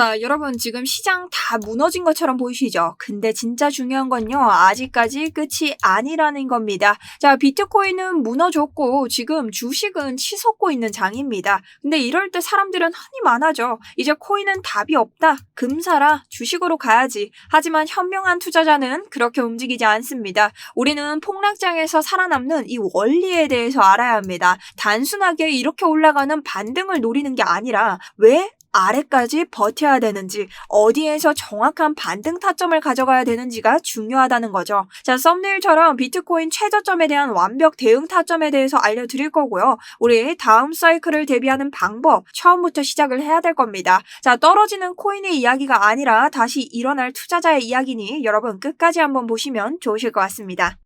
자, 여러분 지금 시장 다 무너진 것처럼 보이시죠? 근데 진짜 중요한 건요. 아직까지 끝이 아니라는 겁니다. 자, 비트코인은 무너졌고 지금 주식은 치솟고 있는 장입니다. 근데 이럴 때 사람들은 한이 많아져. 이제 코인은 답이 없다. 금 사라. 주식으로 가야지. 하지만 현명한 투자자는 그렇게 움직이지 않습니다. 우리는 폭락장에서 살아남는 이 원리에 대해서 알아야 합니다. 단순하게 이렇게 올라가는 반등을 노리는 게 아니라 왜 아래까지 버텨야 되는지, 어디에서 정확한 반등 타점을 가져가야 되는지가 중요하다는 거죠. 자, 썸네일처럼 비트코인 최저점에 대한 완벽 대응 타점에 대해서 알려드릴 거고요. 우리 다음 사이클을 대비하는 방법, 처음부터 시작을 해야 될 겁니다. 자, 떨어지는 코인의 이야기가 아니라 다시 일어날 투자자의 이야기니 여러분 끝까지 한번 보시면 좋으실 것 같습니다.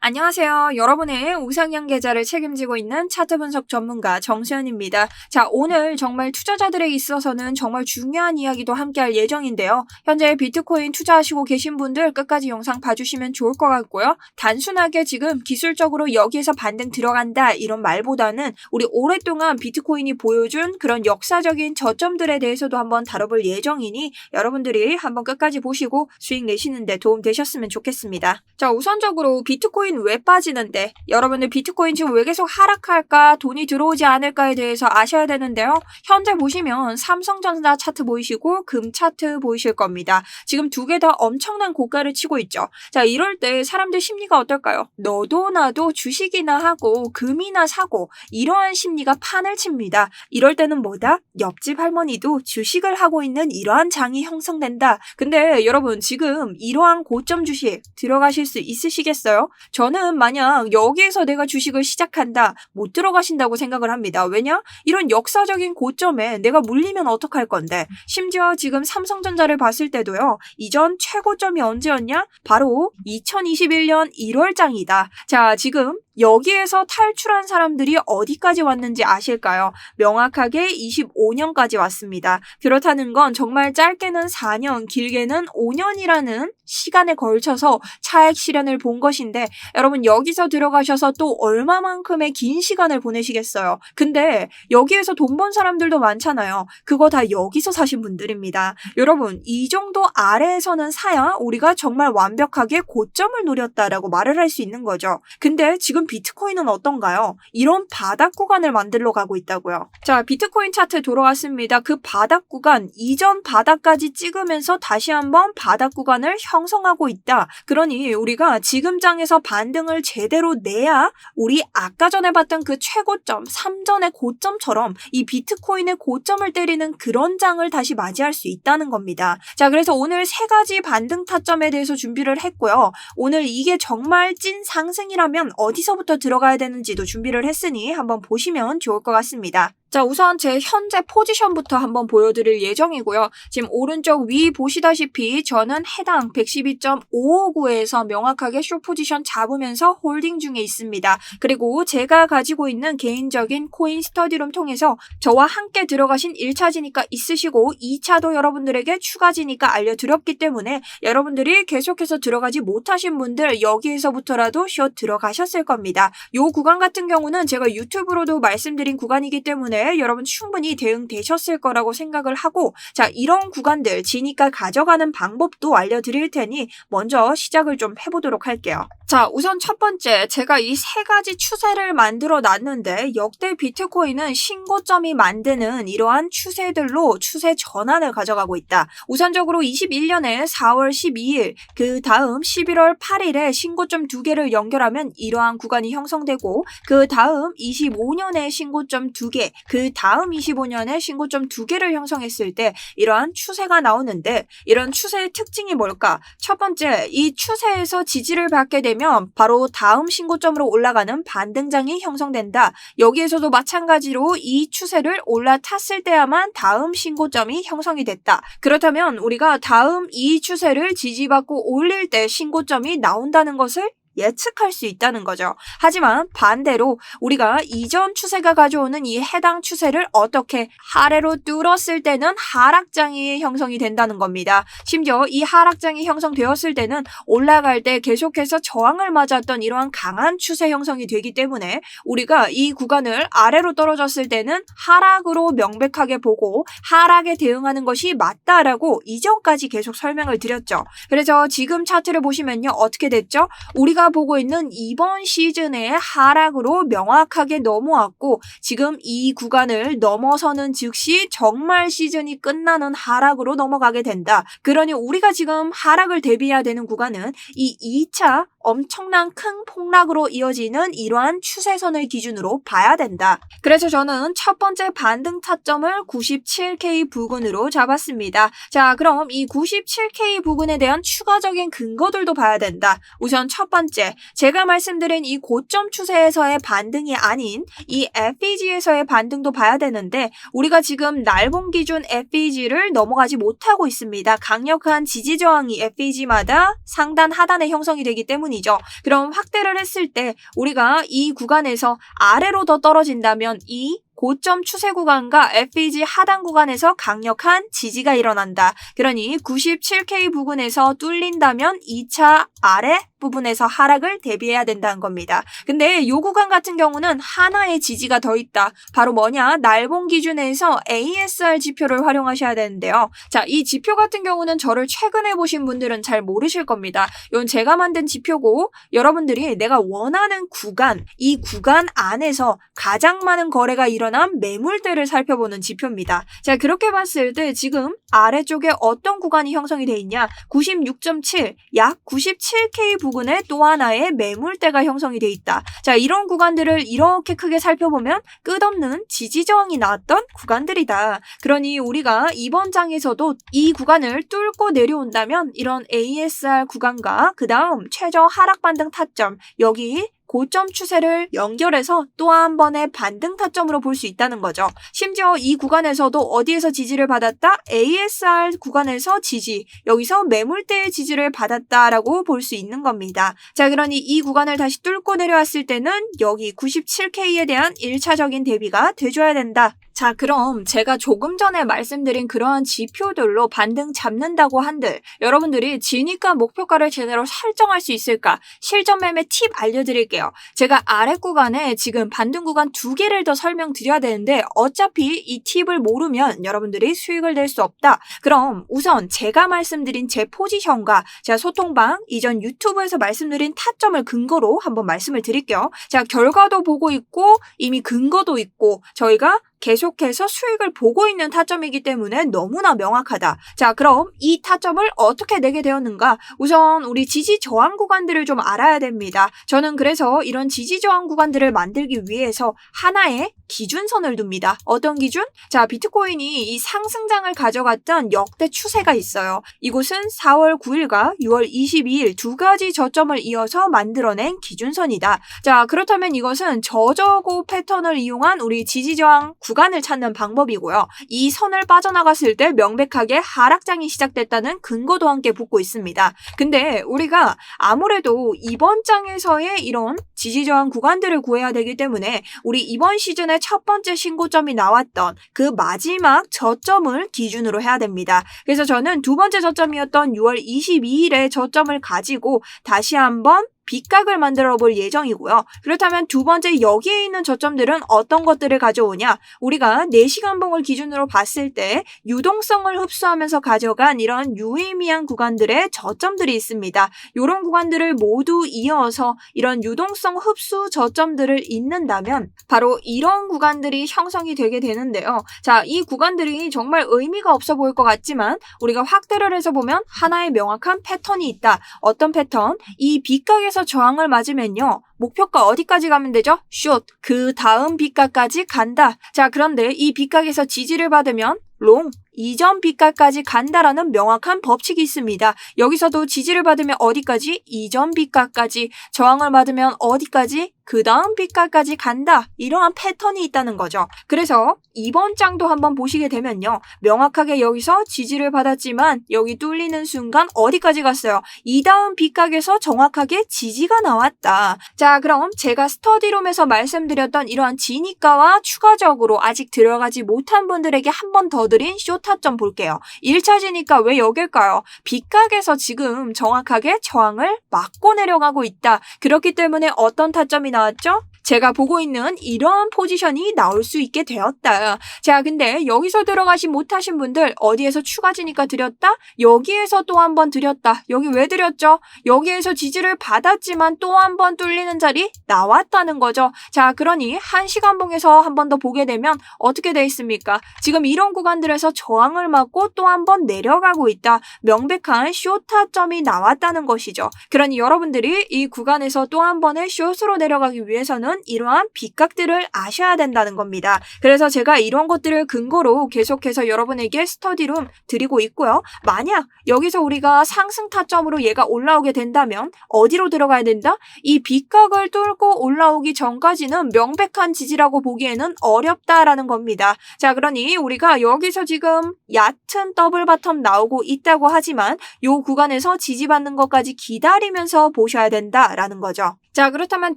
안녕하세요. 여러분의 우상향 계좌를 책임지고 있는 차트 분석 전문가 정수현입니다. 자, 오늘 정말 투자자들에 있어서는 정말 중요한 이야기도 함께 할 예정인데요. 현재 비트코인 투자하시고 계신 분들 끝까지 영상 봐주시면 좋을 것 같고요. 단순하게 지금 기술적으로 여기에서 반등 들어간다 이런 말보다는 우리 오랫동안 비트코인이 보여준 그런 역사적인 저점들에 대해서도 한번 다뤄볼 예정이니 여러분들이 한번 끝까지 보시고 수익 내시는데 도움 되셨으면 좋겠습니다. 자, 우선적으로 비트코인 왜 빠지는데 여러분들 비트코인 지금 왜 계속 하락할까 돈이 들어오지 않을까에 대해서 아셔야 되는데요. 현재 보시면 삼성전자 차트 보이시고 금 차트 보이실 겁니다. 지금 두 개 다 엄청난 고가를 치고 있죠. 자, 이럴 때 사람들 심리가 어떨까요? 너도 나도 주식이나 하고 금이나 사고 이러한 심리가 판을 칩니다. 이럴 때는 뭐다? 옆집 할머니도 주식을 하고 있는 이러한 장이 형성된다. 근데 여러분 지금 이러한 고점 주식 들어가실 수 있으시겠어요? 저는 만약 여기에서 내가 주식을 시작한다 못 들어가신다고 생각을 합니다. 왜냐? 이런 역사적인 고점에 내가 물리면 어떡할 건데 심지어 지금 삼성전자를 봤을 때도요. 이전 최고점이 언제였냐? 바로 2021년 1월장이다. 자, 지금 여기에서 탈출한 사람들이 어디까지 왔는지 아실까요? 명확하게 25년까지 왔습니다. 그렇다는 건 정말 짧게는 4년, 길게는 5년이라는 시간에 걸쳐서 차액 실현을 본 것인데 여러분 여기서 들어가셔서 또 얼마만큼의 긴 시간을 보내시겠어요. 근데 여기에서 돈 번 사람들도 많잖아요. 그거 다 여기서 사신 분들입니다. 여러분 이 정도 아래에서는 사야 우리가 정말 완벽하게 고점을 노렸다라고 말을 할 수 있는 거죠. 근데 지금 비트코인은 어떤가요? 이런 바닥 구간을 만들러 가고 있다고요. 자, 비트코인 차트 돌아왔습니다. 그 바닥 구간, 이전 바닥까지 찍으면서 다시 한번 바닥 구간을 형성하고 있다. 그러니 우리가 지금 장에서 반등을 제대로 내야 우리 아까 전에 봤던 그 최고점, 3전의 고점처럼 이 비트코인의 고점을 때리는 그런 장을 다시 맞이할 수 있다는 겁니다. 자, 그래서 오늘 세 가지 반등 타점에 대해서 준비를 했고요. 오늘 이게 정말 찐 상승이라면 어디서 부터 들어가야 되는지도 준비를 했으니 한번 보시면 좋을 것 같습니다. 자, 우선 제 현재 포지션부터 한번 보여드릴 예정이고요. 지금 오른쪽 위 보시다시피 저는 해당 112.559에서 명확하게 쇼 포지션 잡으면서 홀딩 중에 있습니다. 그리고 제가 가지고 있는 개인적인 코인 스터디룸 통해서 저와 함께 들어가신 1차 지니까 있으시고 2차도 여러분들에게 추가 지니까 알려드렸기 때문에 여러분들이 계속해서 들어가지 못하신 분들 여기에서부터라도 쇼 들어가셨을 겁니다. 요 구간 같은 경우는 제가 유튜브로도 말씀드린 구간이기 때문에 여러분 충분히 대응되셨을 거라고 생각을 하고 자 이런 구간들 지니까 가져가는 방법도 알려드릴 테니 먼저 시작을 좀 해보도록 할게요. 자 우선 첫 번째 제가 이 세 가지 추세를 만들어 놨는데 역대 비트코인은 신고점이 만드는 이러한 추세들로 추세 전환을 가져가고 있다. 우선적으로 21년에 4월 12일 그 다음 11월 8일에 신고점 두 개를 연결하면 이러한 구간이 형성되고 그 다음 25년에 신고점 두 개, 그 다음 25년에 신고점 두 개를 형성했을 때 이러한 추세가 나오는데 이런 추세의 특징이 뭘까? 첫 번째, 이 추세에서 지지를 받게 되면 바로 다음 신고점으로 올라가는 반등장이 형성된다. 여기에서도 마찬가지로 이 추세를 올라탔을 때야만 다음 신고점이 형성이 됐다. 그렇다면 우리가 다음 이 추세를 지지받고 올릴 때 신고점이 나온다는 것을 예측할 수 있다는 거죠. 하지만 반대로 우리가 이전 추세가 가져오는 이 해당 추세를 어떻게 하래로 뚫었을 때는 하락장이 형성이 된다는 겁니다. 심지어 이 하락장이 형성되었을 때는 올라갈 때 계속해서 저항을 맞았던 이러한 강한 추세 형성이 되기 때문에 우리가 이 구간을 아래로 떨어졌을 때는 하락으로 명백하게 보고 하락에 대응하는 것이 맞다라고 이전까지 계속 설명을 드렸죠. 그래서 지금 차트를 보시면요. 어떻게 됐죠? 우리가 보고 있는 이번 시즌의 하락으로 명확하게 넘어왔고 지금 이 구간을 넘어서는 즉시 정말 시즌이 끝나는 하락으로 넘어가게 된다. 그러니 우리가 지금 하락을 대비해야 되는 구간은 이 2차 엄청난 큰 폭락으로 이어지는 이러한 추세선을 기준으로 봐야 된다. 그래서 저는 첫 번째 반등 타점을 97K 부근으로 잡았습니다. 자, 그럼 이 97K 부근에 대한 추가적인 근거들도 봐야 된다. 우선 첫 번째, 제가 말씀드린 이 고점 추세에서의 반등이 아닌 이 FEG에서의 반등도 봐야 되는데 우리가 지금 날봉 기준 FEG를 넘어가지 못하고 있습니다. 강력한 지지 저항이 FEG마다 상단 하단에 형성이 되기 때문이죠. 그럼 확대를 했을 때 우리가 이 구간에서 아래로 더 떨어진다면 이 고점 추세 구간과 FEG 하단 구간에서 강력한 지지가 일어난다. 그러니 97K 부근에서 뚫린다면 2차 아래 부분에서 하락을 대비해야 된다는 겁니다. 근데 이 구간 같은 경우는 하나의 지지가 더 있다. 바로 뭐냐? 날봉 기준에서 ASR 지표를 활용하셔야 되는데요. 자, 이 지표 같은 경우는 저를 최근에 보신 분들은 잘 모르실 겁니다. 이건 제가 만든 지표고 여러분들이 내가 원하는 구간, 이 구간 안에서 가장 많은 거래가 일어난 매물대를 살펴보는 지표입니다. 자, 그렇게 봤을 때 지금 아래쪽에 어떤 구간이 형성이 돼 있냐? 96.7, 약 97K 부근에 또 하나의 매물대가 형성이 돼 있다. 자, 이런 구간들을 이렇게 크게 살펴보면 끝없는 지지 저항이 나왔던 구간들이다. 그러니 우리가 이번 장에서도 이 구간을 뚫고 내려온다면 이런 ASR 구간과 그 다음 최저 하락 반등 타점 여기 고점 추세를 연결해서 또 한 번의 반등 타점으로 볼 수 있다는 거죠. 심지어 이 구간에서도 어디에서 지지를 받았다? ASR 구간에서 지지, 여기서 매물대의 지지를 받았다라고 볼 수 있는 겁니다. 자, 그러니 이 구간을 다시 뚫고 내려왔을 때는 여기 97K에 대한 1차적인 대비가 돼줘야 된다. 자, 그럼 제가 조금 전에 말씀드린 그러한 지표들로 반등 잡는다고 한들 여러분들이 진입가 목표가를 제대로 설정할 수 있을까? 실전 매매 팁 알려드릴게요. 제가 아래 구간에 지금 반등 구간 두 개를 더 설명드려야 되는데 어차피 이 팁을 모르면 여러분들이 수익을 낼 수 없다. 그럼 우선 제가 말씀드린 제 포지션과 제가 소통방 이전 유튜브에서 말씀드린 타점을 근거로 한번 말씀을 드릴게요. 자, 결과도 보고 있고 이미 근거도 있고 저희가 계속해서 수익을 보고 있는 타점이기 때문에 너무나 명확하다. 자, 그럼 이 타점을 어떻게 내게 되었는가? 우선 우리 지지 저항 구간들을 좀 알아야 됩니다. 저는 그래서 이런 지지 저항 구간들을 만들기 위해서 하나의 기준선을 둡니다. 어떤 기준? 자, 비트코인이 이 상승장을 가져갔던 역대 추세가 있어요. 이곳은 4월 9일과 6월 22일 두 가지 저점을 이어서 만들어낸 기준선이다. 자, 그렇다면 이것은 저저고 패턴을 이용한 우리 지지 저항 구간 을 찾는 방법이고요. 이 선을 빠져나갔을 때 명백하게 하락장이 시작됐다는 근거도 함께 붙고 있습니다. 근데 우리가 아무래도 이번 장에서의 이런 지지저항 구간들을 구해야 되기 때문에 우리 이번 시즌의 첫 번째 신고점이 나왔던 그 마지막 저점을 기준으로 해야 됩니다. 그래서 저는 두 번째 저점이었던 6월 22일의 저점을 가지고 다시 한번 빗각을 만들어 볼 예정이고요. 그렇다면 두 번째 여기에 있는 저점들은 어떤 것들을 가져오냐? 우리가 4시간 봉을 기준으로 봤을 때 유동성을 흡수하면서 가져간 이런 유의미한 구간들의 저점들이 있습니다. 이런 구간들을 모두 이어서 이런 유동성 흡수 저점들을 잇는다면 바로 이런 구간들이 형성이 되게 되는데요. 자, 이 구간들이 정말 의미가 없어 보일 것 같지만 우리가 확대를 해서 보면 하나의 명확한 패턴이 있다. 어떤 패턴? 이 빗각에서 저항을 맞으면요. 목표가 어디까지 가면 되죠? 숏. 그 다음 빗각까지 간다. 자, 그런데 이 빗각에서 지지를 받으면 롱. 이전 빗각까지 간다라는 명확한 법칙이 있습니다. 여기서도 지지를 받으면 어디까지? 이전 빗각까지. 저항을 받으면 어디까지? 그 다음 빛깔까지 간다. 이러한 패턴이 있다는 거죠. 그래서 이번 장도 한번 보시게 되면요. 명확하게 여기서 지지를 받았지만 여기 뚫리는 순간 어디까지 갔어요? 이 다음 빛각에서 정확하게 지지가 나왔다. 자, 그럼 제가 스터디룸에서 말씀드렸던 이러한 지니까와 추가적으로 아직 들어가지 못한 분들에게 한 번 더 드린 쇼타점 볼게요. 1차 지니까 왜 여길까요? 빛각에서 지금 정확하게 저항을 막고 내려가고 있다. 그렇기 때문에 어떤 타점이 나왔죠? 제가 보고 있는 이러한 포지션이 나올 수 있게 되었다. 자, 근데 여기서 들어가지 못하신 분들 어디에서 추가 지니까 드렸다? 여기에서 또 한 번 드렸다. 여기 왜 드렸죠? 여기에서 지지를 받았지만 또 한 번 뚫리는 자리 나왔다는 거죠. 자, 그러니 한 시간 봉에서 한 번 더 보게 되면 어떻게 돼 있습니까? 지금 이런 구간들에서 저항을 맞고 또 한 번 내려가고 있다. 명백한 쇼타점이 나왔다는 것이죠. 그러니 여러분들이 이 구간에서 또 한 번의 숏으로 내려가기 위해서는 이러한 빗각들을 아셔야 된다는 겁니다. 그래서 제가 이런 것들을 근거로 계속해서 여러분에게 스터디룸 드리고 있고요. 만약 여기서 우리가 상승 타점으로 얘가 올라오게 된다면 어디로 들어가야 된다? 이 빗각을 뚫고 올라오기 전까지는 명백한 지지라고 보기에는 어렵다라는 겁니다. 자, 그러니 우리가 여기서 지금 얕은 더블 바텀 나오고 있다고 하지만 요 구간에서 지지받는 것까지 기다리면서 보셔야 된다라는 거죠. 자, 그렇다면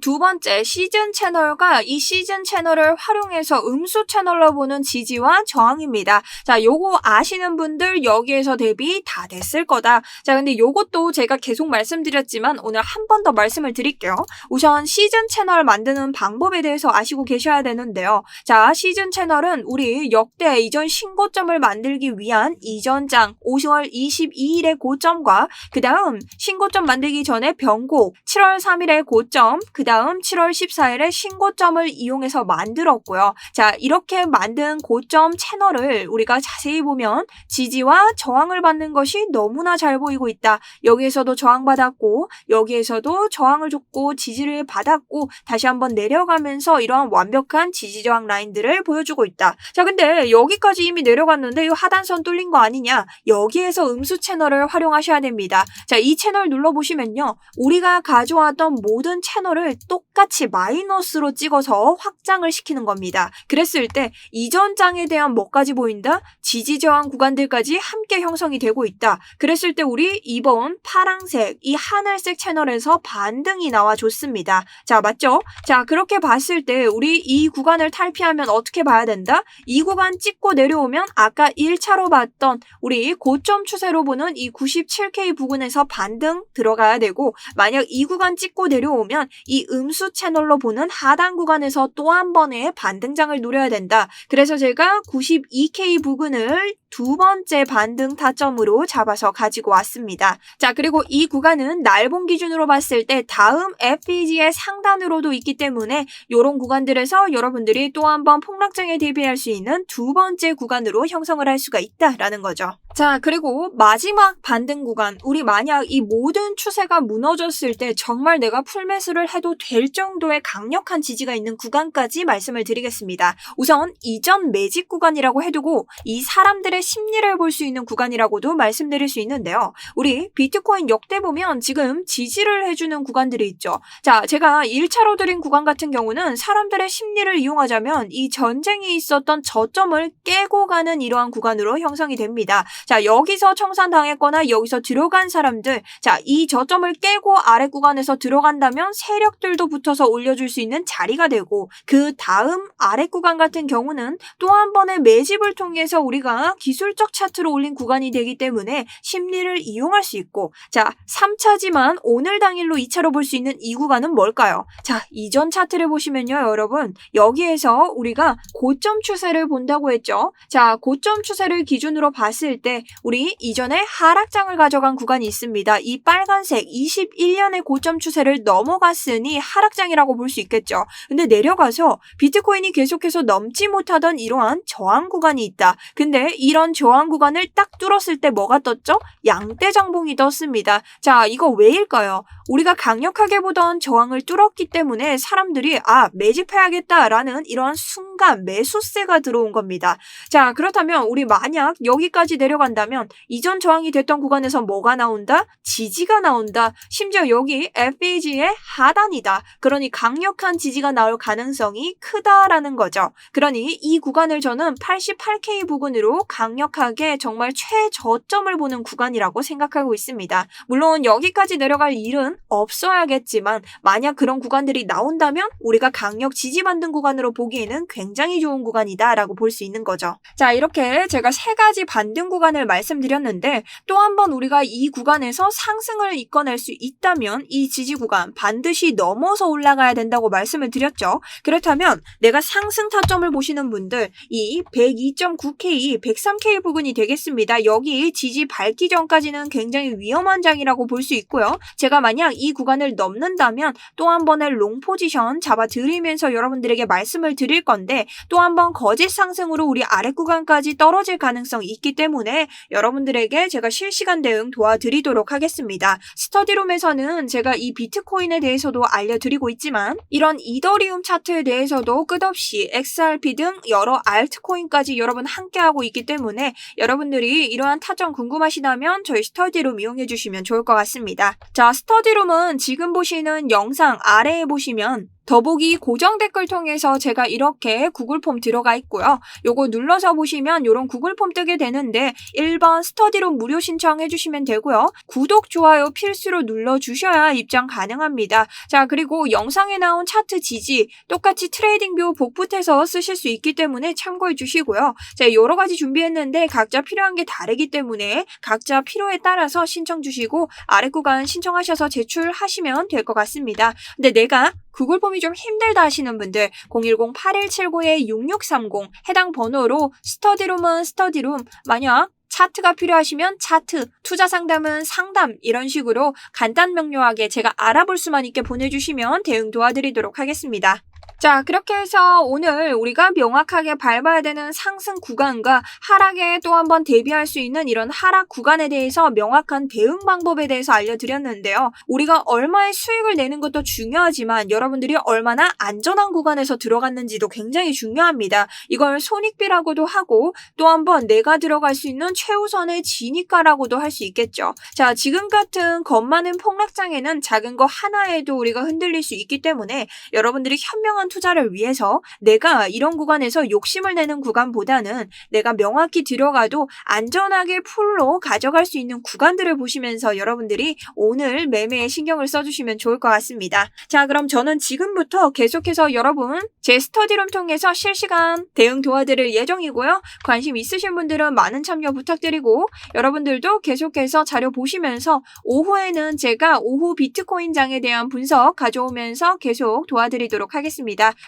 두 번째 시즌 채널과 이 시즌 채널을 활용해서 음수 채널로 보는 지지와 저항입니다. 자, 요거 아시는 분들 여기에서 대비 다 됐을 거다. 자, 근데 요것도 제가 계속 말씀드렸지만 오늘 한 번 더 말씀을 드릴게요. 우선 시즌 채널 만드는 방법에 대해서 아시고 계셔야 되는데요. 자, 시즌 채널은 우리 역대 이전 신고점을 만들기 위한 이전장 5월 22일의 고점과 그 다음 신고점 만들기 전에 변곡 7월 3일의 고점, 그 다음 7월 14일에 신고점을 이용해서 만들었고요. 자, 이렇게 만든 고점 채널을 우리가 자세히 보면 지지와 저항을 받는 것이 너무나 잘 보이고 있다. 여기에서도 저항받았고, 여기에서도 저항을 줬고, 지지를 받았고, 다시 한번 내려가면서 이러한 완벽한 지지 저항 라인들을 보여주고 있다. 자, 근데 여기까지 이미 내려갔는데 이 하단선 뚫린 거 아니냐? 여기에서 음수 채널을 활용하셔야 됩니다. 자, 이 채널 눌러보시면요. 우리가 가져왔던 모든 채널을 똑같이 마이너스로 찍어서 확장을 시키는 겁니다. 그랬을 때 이전 장에 대한 뭐까지 보인다? 지지 저항 구간들까지 함께 형성이 되고 있다. 그랬을 때 우리 이번 파랑색, 이 하늘색 채널에서 반등이 나와줬습니다. 자, 맞죠? 자, 그렇게 봤을 때 우리 이 구간을 탈피하면 어떻게 봐야 된다? 이 구간 찍고 내려오면 아까 1차로 봤던 우리 고점 추세로 보는 이 97K 부근에서 반등 들어가야 되고 만약 이 구간 찍고 내려오면 이 음수 채널로 보는 하단 구간에서 또 한 번의 반등장을 노려야 된다. 그래서 제가 92K 부근을 두 번째 반등 타점으로 잡아서 가지고 왔습니다. 자, 그리고 이 구간은 날봉 기준으로 봤을 때 다음 FEG의 상단으로도 있기 때문에 이런 구간들에서 여러분들이 또 한 번 폭락장에 대비할 수 있는 두 번째 구간으로 형성을 할 수가 있다라는 거죠. 자, 그리고 마지막 반등 구간. 우리 만약 이 모든 추세가 무너졌을 때 정말 내가 풀매수를 해도 될 정도의 강력한 지지가 있는 구간까지 말씀을 드리겠습니다. 우선 이전 매직 구간이라고 해두고 이 사람들의 심리를 볼 수 있는 구간이라고도 말씀드릴 수 있는데요. 우리 비트코인 역대 보면 지금 지지를 해주는 구간들이 있죠. 자, 제가 1차로 드린 구간 같은 경우는 사람들의 심리를 이용하자면 이 전쟁이 있었던 저점을 깨고 가는 이러한 구간으로 형성이 됩니다. 자, 여기서 청산당했거나 여기서 들어간 사람들, 자, 이 저점을 깨고 아래 구간에서 들어간다면 세력들도 붙어서 올려줄 수 있는 자리가 되고, 그 다음 아래 구간 같은 경우는 또 한 번의 매집을 통해서 우리가 기 술적 차트로 올린 구간이 되기 때문에 심리를 이용할 수 있고, 자, 3차지만 오늘 당일로 2차로 볼 수 있는 이 구간은 뭘까요? 자, 이전 차트를 보시면요, 여러분. 여기에서 우리가 고점 추세를 본다고 했죠. 자, 고점 추세를 기준으로 봤을 때 우리 이전에 하락장을 가져간 구간이 있습니다. 이 빨간색 21년의 고점 추세를 넘어갔으니 하락장이라고 볼 수 있겠죠. 근데 내려가서 비트코인이 계속해서 넘지 못하던 이러한 저항 구간이 있다. 근데 이런 이런 저항 구간을 딱 뚫었을 때 뭐가 떴죠? 양떼장봉이 떴습니다. 자, 이거 왜일까요? 우리가 강력하게 보던 저항을 뚫었기 때문에 사람들이 아, 매집해야겠다라는 이런 순간 매수세가 들어온 겁니다. 자, 그렇다면 우리 만약 여기까지 내려간다면 이전 저항이 됐던 구간에서 뭐가 나온다? 지지가 나온다. 심지어 여기 FAG의 하단이다. 그러니 강력한 지지가 나올 가능성이 크다라는 거죠. 그러니 이 구간을 저는 88K 부근으로 강 력하게 정말 최저점을 보는 구간이라고 생각하고 있습니다. 물론 여기까지 내려갈 일은 없어야겠지만 만약 그런 구간들이 나온다면 우리가 강력 지지받는 구간으로 보기에는 굉장히 좋은 구간이다라고 볼 수 있는 거죠. 자, 이렇게 제가 세 가지 반등 구간을 말씀드렸는데 또 한 번 우리가 이 구간에서 상승을 이끌어낼 수 있다면 이 지지 구간 반드시 넘어서 올라가야 된다고 말씀을 드렸죠. 그렇다면 내가 상승 타점을 보시는 분들 이 102.9K, 103K 부근이 되겠습니다. 여기 지지 밟기 전까지는 굉장히 위험한 장이라고 볼 수 있고요. 제가 만약 이 구간을 넘는다면 또 한 번의 롱 포지션 잡아드리면서 여러분들에게 말씀을 드릴 건데 또 한 번 거짓 상승으로 우리 아래 구간까지 떨어질 가능성이 있기 때문에 여러분들에게 제가 실시간 대응 도와드리도록 하겠습니다. 스터디룸에서는 제가 이 비트코인에 대해서도 알려드리고 있지만 이런 이더리움 차트에 대해서도 끝없이 XRP 등 여러 알트코인까지 여러분 함께하고 있기 때문에 여러분들이 이러한 타점 궁금하시다면 저희 스터디룸 이용해 주시면 좋을 것 같습니다. 자, 스터디룸은 지금 보시는 영상 아래에 보시면 더보기 고정 댓글 통해서 제가 이렇게 구글 폼 들어가 있고요. 요거 눌러서 보시면 요런 구글 폼 뜨게 되는데 1번 스터디룸 무료 신청해 주시면 되고요. 구독, 좋아요 필수로 눌러 주셔야 입장 가능합니다. 자, 그리고 영상에 나온 차트 지지 똑같이 트레이딩 뷰 복붙해서 쓰실 수 있기 때문에 참고해 주시고요. 자, 여러 가지 준비했는데 각자 필요한 게 다르기 때문에 각자 필요에 따라서 신청 주시고 아래 구간 신청하셔서 제출하시면 될 것 같습니다. 근데 내가 구글 폼이 좀 힘들다 하시는 분들 010-8179-6630 해당 번호로 스터디룸은 스터디룸 만약 차트가 필요하시면 차트, 투자 상담은 상담 이런 식으로 간단 명료하게 제가 알아볼 수만 있게 보내주시면 대응 도와드리도록 하겠습니다. 자, 그렇게 해서 오늘 우리가 명확하게 밟아야 되는 상승 구간과 하락에 또 한번 대비할 수 있는 이런 하락 구간에 대해서 명확한 대응 방법에 대해서 알려드렸는데요. 우리가 얼마의 수익을 내는 것도 중요하지만 여러분들이 얼마나 안전한 구간에서 들어갔는지도 굉장히 중요합니다. 이걸 손익비라고도 하고 또 한번 내가 들어갈 수 있는 최우선의 진입가라고도 할 수 있겠죠. 자, 지금 같은 겁 많은 폭락장에는 작은 거 하나에도 우리가 흔들릴 수 있기 때문에 여러분들이 현명한 투자를 위해서 내가 이런 구간에서 욕심을 내는 구간보다는 내가 명확히 들어가도 안전하게 풀로 가져갈 수 있는 구간들을 보시면서 여러분들이 오늘 매매에 신경을 써주시면 좋을 것 같습니다. 자, 그럼 저는 지금부터 계속해서 여러분 제 스터디룸 통해서 실시간 대응 도와드릴 예정이고요. 관심 있으신 분들은 많은 참여 부탁드리고 여러분들도 계속해서 자료 보시면서 오후에는 제가 오후 비트코인장에 대한 분석 가져오면서 계속 도와드리도록 하겠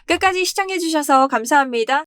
끝까지 시청해주셔서 감사합니다.